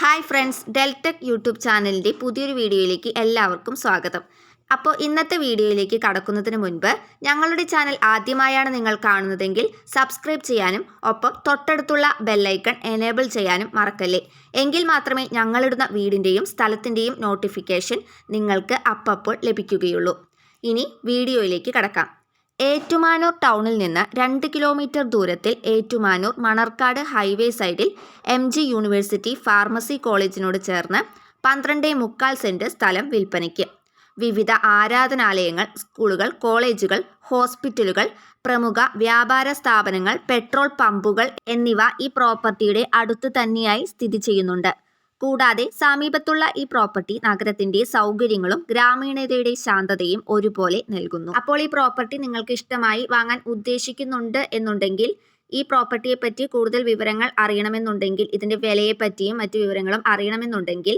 Hi friends Deltech YouTube ചാനലിന്റെ പുതിയൊരു വീഡിയോയിലേക്ക് എല്ലാവർക്കും സ്വാഗതം. അപ്പോൾ ഇന്നത്തെ വീഡിയോയിലേക്ക് കടക്കുന്നതിന് മുൻപ് ഞങ്ങളുടെ ചാനൽ ആദ്യമായാണ് നിങ്ങൾ കാണുന്നതെങ്കിൽ സബ്സ്ക്രൈബ് ചെയ്യാനും ഒപ്പം തൊട്ടടുത്തുള്ള ബെല്ലൈക്കൺ എനേബിൾ ചെയ്യാനും മറക്കല്ലേ? എങ്കിൽ മാത്രമേ ഞങ്ങളിടുന്ന വീടിന്റെയും സ്ഥലത്തിന്റെയും നോട്ടിഫിക്കേഷൻ നിങ്ങൾക്ക് അപ്പപ്പോൾ ലഭിക്കുകയുള്ളൂ. ഇനി വീഡിയോയിലേക്ക് കടക്കാം. ഏറ്റുമാനൂർ ടൗണിൽ നിന്ന് രണ്ട് കിലോമീറ്റർ ദൂരത്തിൽ ഏറ്റുമാനൂർ മണർക്കാട് ഹൈവേ സൈഡിൽ എം ജി യൂണിവേഴ്സിറ്റി ഫാർമസി കോളേജിനോട് ചേർന്ന് പന്ത്രണ്ട് മുക്കാൽ സെന്റ് സ്ഥലം വിൽപ്പനയ്ക്ക്. വിവിധ ആരാധനാലയങ്ങൾ സ്കൂളുകൾ കോളേജുകൾ ഹോസ്പിറ്റലുകൾ പ്രമുഖ വ്യാപാര സ്ഥാപനങ്ങൾ പെട്രോൾ പമ്പുകൾ എന്നിവ ഈ പ്രോപ്പർട്ടിയുടെ അടുത്ത് തന്നെയായി സ്ഥിതി ചെയ്യുന്നുണ്ട്. കൂടാതെ സമീപത്തുള്ള ഈ പ്രോപ്പർട്ടി നഗരത്തിന്റെ സൗകര്യങ്ങളും ഗ്രാമീണതയുടെ ശാന്തതയും ഒരുപോലെ നൽകുന്നു. അപ്പോൾ ഈ പ്രോപ്പർട്ടി നിങ്ങൾക്ക് ഇഷ്ടമായി വാങ്ങാൻ ഉദ്ദേശിക്കുന്നുണ്ട് എന്നുണ്ടെങ്കിൽ ഈ പ്രോപ്പർട്ടിയെ പറ്റി കൂടുതൽ വിവരങ്ങൾ അറിയണമെന്നുണ്ടെങ്കിൽ ഇതിന്റെ വിലയെ പറ്റിയും മറ്റു വിവരങ്ങളും അറിയണമെന്നുണ്ടെങ്കിൽ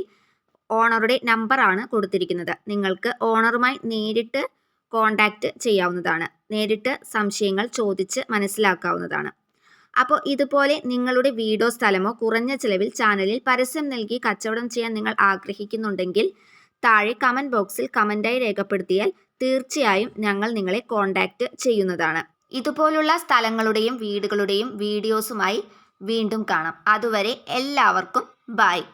ഓണറുടെ നമ്പർ ആണ് കൊടുത്തിരിക്കുന്നത്. നിങ്ങൾക്ക് ഓണറുമായി നേരിട്ട് കോണ്ടാക്റ്റ് ചെയ്യാവുന്നതാണ്. നേരിട്ട് സംശയങ്ങൾ ചോദിച്ച് മനസ്സിലാക്കാവുന്നതാണ്. അപ്പോൾ ഇതുപോലെ നിങ്ങളുടെ വീടോ സ്ഥലമോ കുറഞ്ഞ ചിലവിൽ ചാനലിൽ പരസ്യം നൽകി കച്ചവടം ചെയ്യാൻ നിങ്ങൾ ആഗ്രഹിക്കുന്നുണ്ടെങ്കിൽ താഴെ കമന്റ് ബോക്സിൽ കമന്റായി രേഖപ്പെടുത്തിയാൽ തീർച്ചയായും ഞങ്ങൾ നിങ്ങളെ കോൺടാക്റ്റ് ചെയ്യുന്നതാണ്. ഇതുപോലുള്ള സ്ഥലങ്ങളുടെയും വീടുകളുടെയും വീഡിയോസുമായി വീണ്ടും കാണാം. അതുവരെ എല്ലാവർക്കും ബായ്